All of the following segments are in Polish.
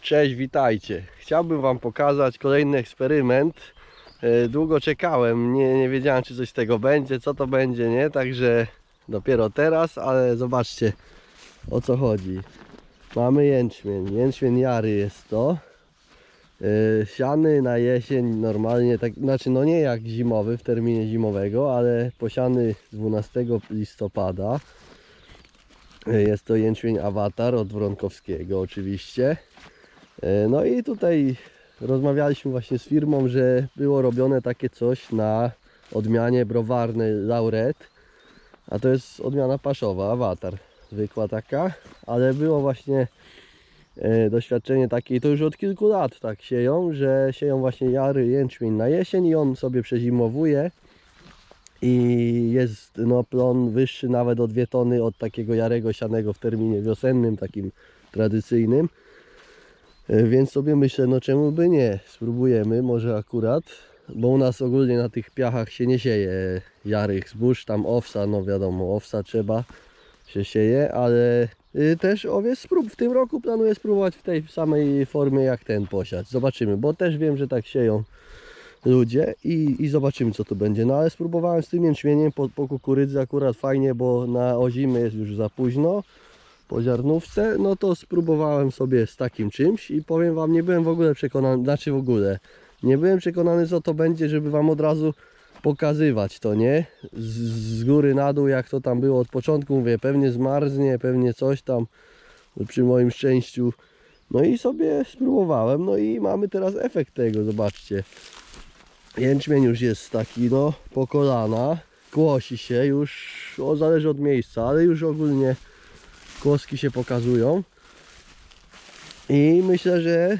Cześć, witajcie. Chciałbym Wam pokazać kolejny eksperyment. E, Długo czekałem, nie, nie wiedziałem czy coś z tego będzie, co to będzie, nie? Także dopiero teraz, ale zobaczcie o co chodzi. Mamy jęczmień, jęczmień jary jest to. E, Siany na jesień normalnie, tak, znaczy no nie jak zimowy w terminie zimowego, ale posiany 12 listopada. E, Jest to jęczmień awatar od Wronkowskiego oczywiście. E, No i tutaj rozmawialiśmy właśnie z firmą, że było robione takie coś na odmianie browarnej lauret. A to jest odmiana paszowa, awatar. Zwykła taka, ale było właśnie e, doświadczenie takie, to już od kilku lat tak sieją, że sieją właśnie jary jęczmień na jesień i on sobie przezimowuje i jest no, plon wyższy nawet o 2 tony od takiego jarego sianego w terminie wiosennym, takim tradycyjnym. E, Więc sobie myślę, no czemu by nie? Spróbujemy, może akurat, bo u nas ogólnie na tych piachach się nie sieje jarych zbóż, tam owsa, no wiadomo, owsa trzeba się sieje, ale y, też owiec sprób w tym roku planuję spróbować w tej samej formie jak ten posiać. Zobaczymy, bo też wiem, że tak sieją ludzie i, i zobaczymy co tu będzie. No ale spróbowałem z tym jęczmieniem po, po kukurydzy akurat fajnie, bo na ozimy jest już za późno po ziarnówce, no to spróbowałem sobie z takim czymś i powiem Wam, nie byłem w ogóle przekonany, znaczy w ogóle, nie byłem przekonany co to będzie, żeby Wam od razu pokazywać to, nie? Z, z góry na dół, jak to tam było od początku, mówię, pewnie zmarznie, pewnie coś tam przy moim szczęściu. No i sobie spróbowałem, no i mamy teraz efekt tego, zobaczcie. Jęczmień już jest taki, no, po kolana, kłosi się już, o, zależy od miejsca, ale już ogólnie kłoski się pokazują i myślę, że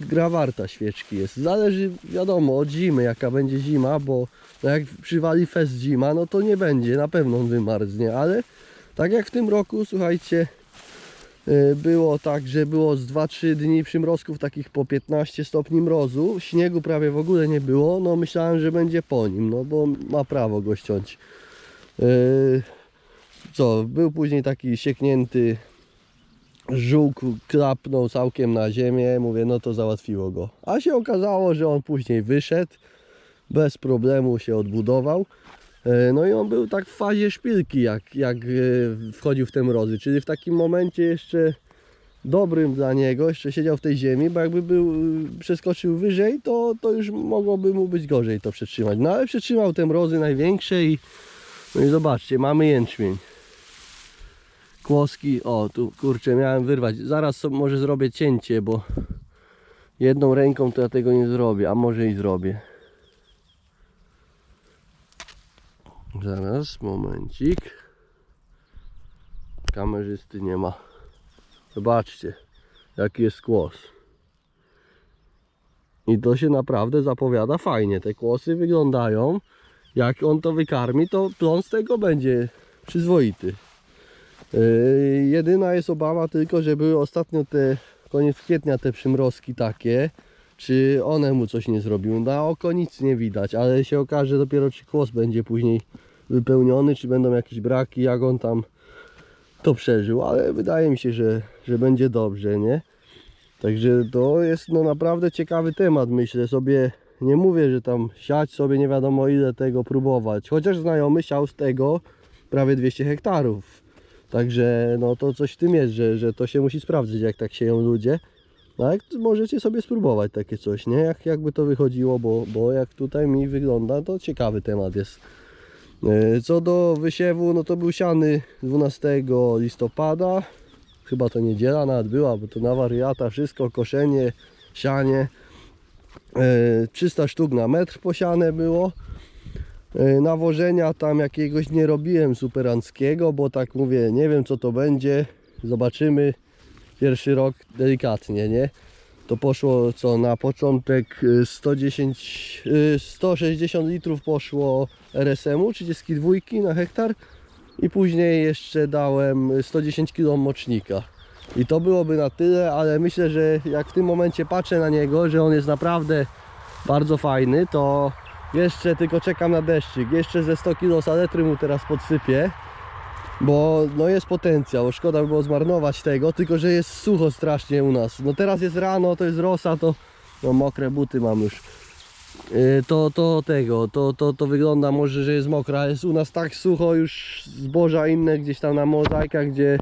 gra warta świeczki jest. Zależy wiadomo od zimy, jaka będzie zima, bo no jak przywali fest zima, no to nie będzie, na pewno on wymarznie, ale tak jak w tym roku, słuchajcie, y, było tak, że było z 2-3 dni przymrozków takich po 15 stopni mrozu, śniegu prawie w ogóle nie było, no myślałem, że będzie po nim, no bo ma prawo go ściąć. Yy, co, był później taki sieknięty żółk, klapnął całkiem na ziemię, mówię, no to załatwiło go. A się okazało, że on później wyszedł, bez problemu się odbudował. E, No i on był tak w fazie szpilki, jak, jak e, wchodził w te mrozy, czyli w takim momencie jeszcze dobrym dla niego, jeszcze siedział w tej ziemi, bo jakby był, y, przeskoczył wyżej, to, to już mogłoby mu być gorzej to przetrzymać. No ale przetrzymał te mrozy największe i no i zobaczcie, mamy jęczmień. Kłoski, o tu kurczę, miałem wyrwać. Zaraz sobie może zrobię cięcie, bo jedną ręką to ja tego nie zrobię, a może i zrobię. Zaraz, momencik. Kamerzysty nie ma. Zobaczcie, jaki jest kłos. I to się naprawdę zapowiada fajnie. Te kłosy wyglądają. Jak on to wykarmi, to plon z tego będzie przyzwoity. Yy, jedyna jest obawa tylko, że były ostatnio te, koniec kwietnia te przymrozki takie, czy one mu coś nie zrobiły. Na oko nic nie widać, ale się okaże dopiero czy kłos będzie później wypełniony, czy będą jakieś braki, jak on tam to przeżył, ale wydaje mi się, że, że będzie dobrze, nie? Także to jest no naprawdę ciekawy temat, myślę sobie, nie mówię, że tam siać sobie nie wiadomo ile tego próbować, chociaż znajomy siał z tego prawie 200 hektarów. Także no to coś w tym jest, że, że to się musi sprawdzić, jak tak sieją ludzie. Jak możecie sobie spróbować takie coś, nie? Jak, jakby to wychodziło, bo, bo jak tutaj mi wygląda, to ciekawy temat jest. E, Co do wysiewu, no to był siany 12 listopada. Chyba to niedziela nawet była, bo to na wariata wszystko, koszenie, sianie. E, 300 sztuk na metr posiane było. E, Nawożenia tam jakiegoś nie robiłem superanckiego, bo tak mówię, nie wiem co to będzie. Zobaczymy. Pierwszy rok delikatnie, nie? To poszło co na początek y, 110, y, 160 litrów poszło RSM-u 32 na hektar i później jeszcze dałem 110 kg mocznika. I to byłoby na tyle, ale myślę, że jak w tym momencie patrzę na niego, że on jest naprawdę bardzo fajny, to jeszcze tylko czekam na deszczyk. Jeszcze ze 100 kg saletry mu teraz podsypię. Bo no jest potencjał, szkoda by było zmarnować tego, tylko że jest sucho strasznie u nas. No teraz jest rano, to jest rosa, to no mokre buty mam już. Yy, To, to tego, to, to, to wygląda może, że jest mokra, jest u nas tak sucho już zboża inne gdzieś tam na mozaikach, gdzie,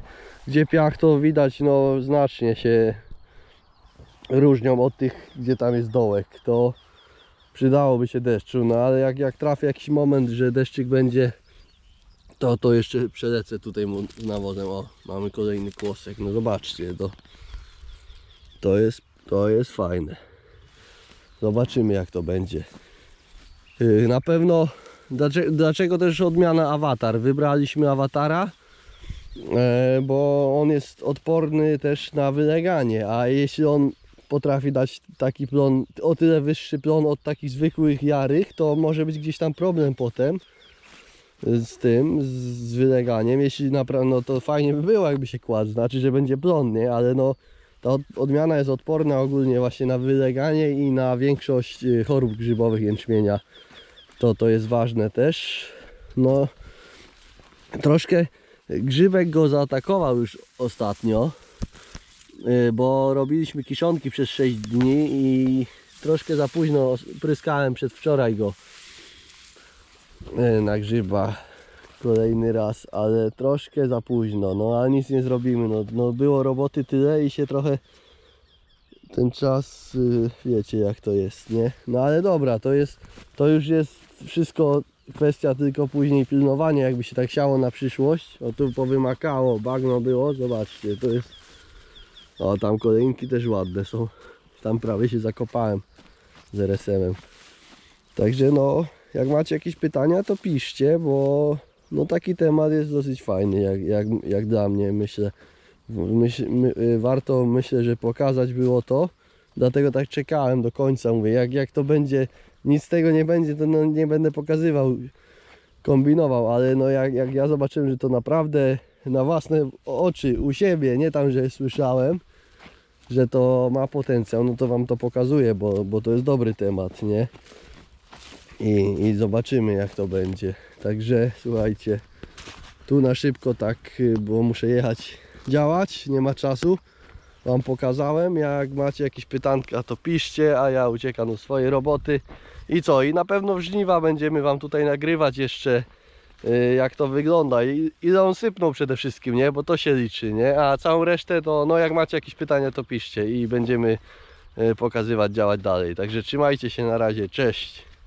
gdzie piach to widać no znacznie się różnią od tych, gdzie tam jest dołek. To przydałoby się deszczu, no ale jak, jak trafi jakiś moment, że deszczyk będzie, to, to jeszcze przelecę tutaj nawozem. O, mamy kolejny kłosek, no zobaczcie, to, to, jest, to jest fajne. Zobaczymy jak to będzie. Yy, Na pewno, dlaczego, dlaczego też odmiana awatar? Wybraliśmy awatara, e, bo on jest odporny też na wyleganie, a jeśli on potrafi dać taki plon, o tyle wyższy plon od takich zwykłych jarych, to może być gdzieś tam problem potem z tym, z, wyleganiem. Jeśli naprawdę, no to fajnie by było jakby się kładł, znaczy, że będzie plon, nie? Ale no ta od- odmiana jest odporna ogólnie właśnie na wyleganie i na większość y, chorób grzybowych jęczmienia. To, to jest ważne też. No, troszkę grzybek go zaatakował już ostatnio, bo robiliśmy kiszonki przez 6 dni i troszkę za późno pryskałem przedwczoraj go y, na grzyba kolejny raz, ale troszkę za późno, no ale nic nie zrobimy, no, no było roboty tyle i się trochę ten czas, y, wiecie jak to jest, nie? No ale dobra, to jest, to już jest wszystko kwestia tylko później pilnowania, jakby się tak siało na przyszłość, o tu powymakało, bagno było, zobaczcie, to jest, o tam kolejnki też ładne są, tam prawie się zakopałem z RSM-em, także no, jak macie jakieś pytania, to piszcie, bo no taki temat jest dosyć fajny, jak, jak, jak dla mnie, myślę. Myśl, my, y, warto, myślę, że pokazać było to, dlatego tak czekałem do końca, mówię, jak, jak to będzie, nic z tego nie będzie, to no, nie będę pokazywał, kombinował, ale no jak, jak ja zobaczyłem, że to naprawdę na własne oczy, u siebie, nie tam, że słyszałem, że to ma potencjał, no to wam to pokazuję, bo, bo to jest dobry temat, nie? i, i zobaczymy jak to będzie. Także słuchajcie, tu na szybko tak, y, bo muszę jechać działać, nie ma czasu. Wam pokazałem, jak macie jakieś pytanka to piszcie, a ja uciekam do swojej roboty. I co, i na pewno w żniwa będziemy Wam tutaj nagrywać jeszcze jak to wygląda i ile on sypnął przede wszystkim, nie, bo to się liczy, nie, a całą resztę to, no jak macie jakieś pytania to piszcie i będziemy y, pokazywać, działać dalej. Także trzymajcie się na razie, cześć.